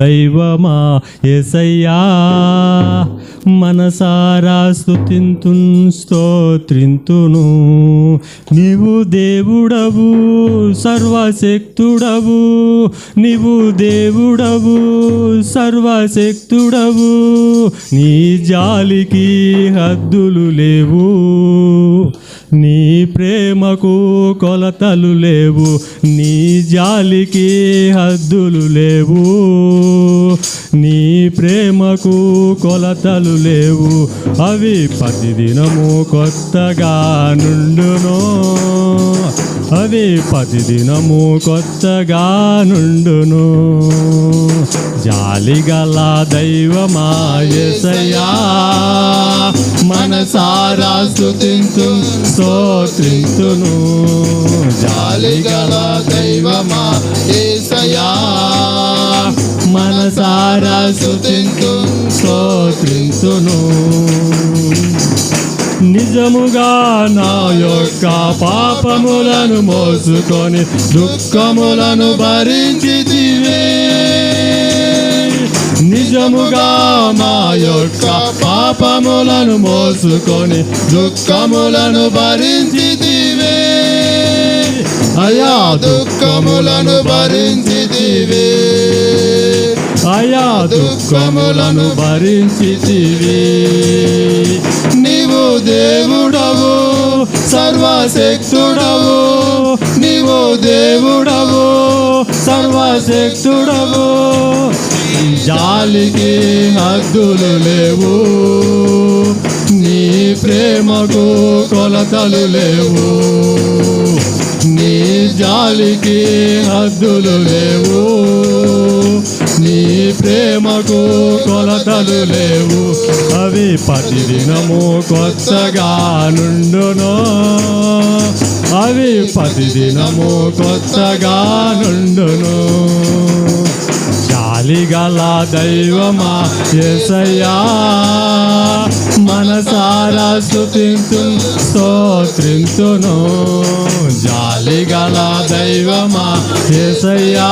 దైవమా ఎసయ్యా మనసారా స్థుతింతున్ స్తోత్రింతును. నీవు దేవుడవు సర్వశక్తుడవు. నీవు దేవుడవు సర్వశక్తుడవు. నీ జాలికి హద్దులు లేవు. నీ ప్రేమకు కొలతలు లేవు. నీ జాలికి హద్దులు లేవు. ప్రేమకు కొలతలు లేవు. అవి ప్రతిదినము కొత్తగా నుండును. అవి ప్రతిదినము కొత్తగా నుండును. జాలిగల దైవమాయసయా మనసారా స్థుతింతు స్తోత్రింతును జాలిగల దైవమా ఏసయా మనసారా స్తుతింతు స్తోత్రింతును. నిజముగా నా యొక్క పాపములను మోసుకొని దుఃఖములను భరించితివే నిజముగా మా యొక్క పాపములను మోసుకొని దుఃఖములను భరించితివే అయా దుఃఖములను భరించితివే ఆయా దుఃఖములను భరించితివి. నీవు దేవుడవు సర్వశక్తుడవు. నీవు దేవుడవు సర్వశక్తుడవు. జాలికి హద్దులు లేవు. నీ ప్రేమకు కొలతలు లేవు. నీ జాలికి హద్దులు లేవు. నీ ప్రేమకు కొలతలు లేవు. అవి ప్రతిదినము కొత్తగా నుండును. అవి ప్రతిదినము కొత్తగా నుండును. జాలిగల దైవమా ఎసయ్యా మనసారా స్తుతింతు స్తోత్రింతును జాలిగల దైవమా ఎసయ్యా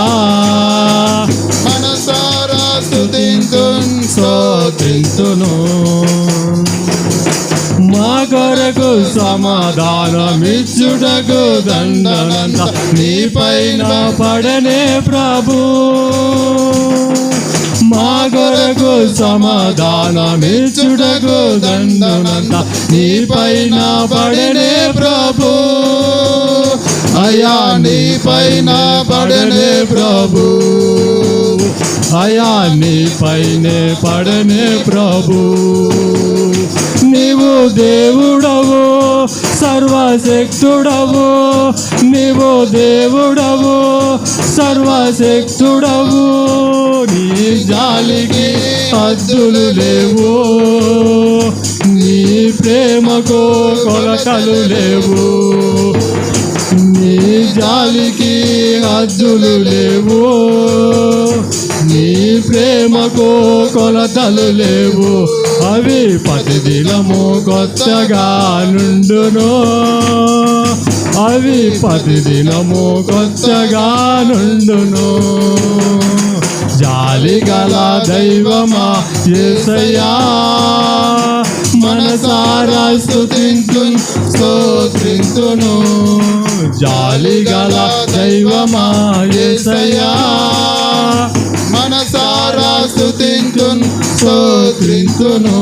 సమాధానమిచ్చుటకు దండనంత నీ పైన పడనే ప్రభు. మా కొరకు సమాధానమిచ్చుటకు దండనంత నీ పైన పడనే ప్రభు. అయా నీ పైన పడనే ప్రభు. అయా నీ పైనే పడనే ప్రభు. నీవు దేవుడవు. సర్వశక్తుడవు నీవు దేవుడవు సర్వశక్తుడవు. నీ జాలికి అద్దులు లేవు నీ ప్రేమకు కొలకలు లేవు. నీ జాలికి రాజులు లేవు. నీ ప్రేమకు కొలతలు లేవు. అవి ప్రతిదినము కొత్తగా నుండును. అవి పతిదినము కొత్తగా నుండును. జాలిగల దైవమా ఏసయ్యా. మనసారా స్తుతింతు స్తోత్రింతును. జాలిగల దైవమా యేసయ్యా మనసారా స్తుతింతున్ స్తోత్రింతును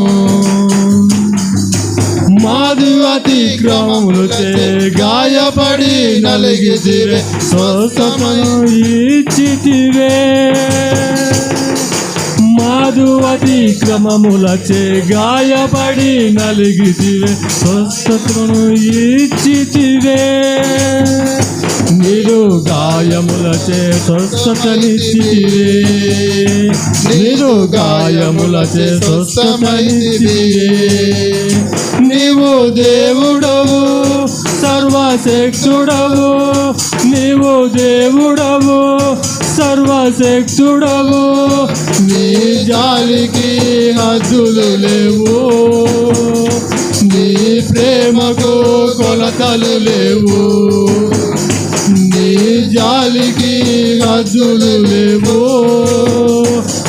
మాది అతిక్రమములు చే గాయపడి నలిగితివే స్వస్థమను ఇచ్చితివే మాదు అతిక్రమములచే గాయపడి నలిగితివే స్వస్థతను ఇచ్చితివే. మీరు గాయములచే స్వస్థతనిచ్చితివే. మీరు గాయములచే స్వస్థతనిచ్చితివే. నీవు దేవుడవు సర్వశక్తుడవు. నీవు దేవుడవు సర్వశక్తుడవు. నీ జాలికి హద్దులు లేవు. నీ ప్రేమకు కొలతలు లేవు. నీ జాలికి హద్దులు లేవు.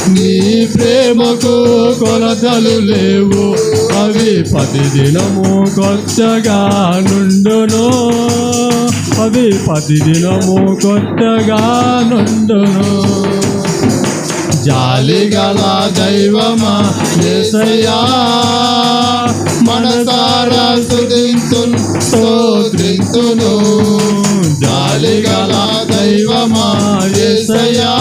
నీ ప్రేమకు కొలతలు లేవు. అవి ప్రతి దినము కొత్తగా నుండును. అవి ప్రతి దినము కొత్తగా నుండును. జాలిగల దైవమా ఏసయ్యా. మనసారా స్తుతింతున్ స్తోత్రింతును. జాలిగల దైవమా ఏసయ్యా.